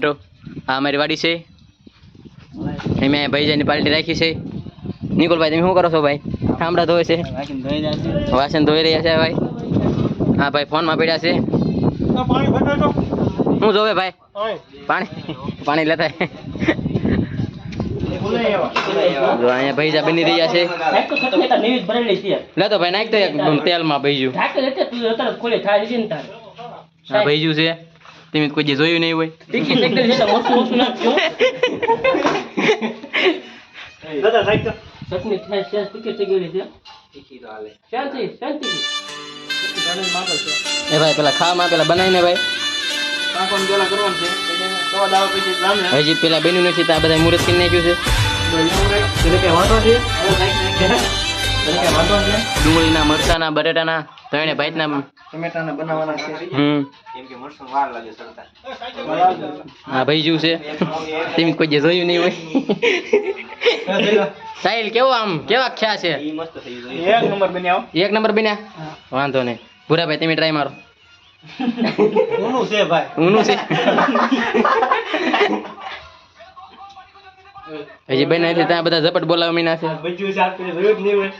મિત્રો આ અમારી વાડી છે. મેં ભાઈ ભાઈજાની પાલટી રાખી છે. નિકોલભાઈ, તમે શું કરો છો ભાઈ? ઠામડા ધોવે છે. વાસણ ધોઈ રહ્યા છે ભાઈ. હા ભાઈ ફોનમાં પડ્યા છે. શું જોવે ભાઈ? પાણી. પાણી લેતા. અહીંયા ભૈજા બની રહ્યા છે. લેતો ભાઈ નાખતો તેલમાં ભૈજું આ ભૈજું છે. તમે કોઈ જે જોયું નહીં હોય એ ભાઈ પેલા ખાવામાં પેલા બનાવીને ભાઈ હજી પેલા બન્યું નથી તો આ બધા મુહૂર્ત કરી નાખ્યું છે ડુંગળીના મરચાના બટેટાના ત્રણે ભાઈના ટમેટાના બનાવવાના છે. હમ. કેમ કે મરસું વાર લાગે સરતા આ ભૈજું છે. તેમ કોઈ દી જોયું નહીં હોય. સાહિલ કેવો આમ? કેવા ખ્યા છે? ઈ મસ્ત થઈ ગયું. એક નંબર બન્યા એક નંબર બન્યા? વાંધો નહીં. ભૂરાભાઈ તમે ટ્રાય મારો. ઊનું છે ભાઈ. ઊનું છે. હજી બન્યા છે ત્યાં બધા ઝપટ બોલાવી મીના છે. જ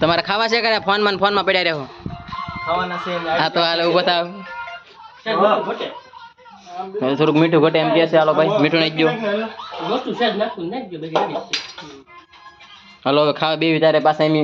તમારે ખાવા છે કે ફોનમાં ફોન ફોનમાં પડ્યા રહો? ખાવાના છે તો હાલ એવું બતાવ થોડુંક મીઠું ઘટે એમ કે છે હાલો ભાઈ મીઠું નાખી હાલો હવે ખાવા બે તારે પાસે એમ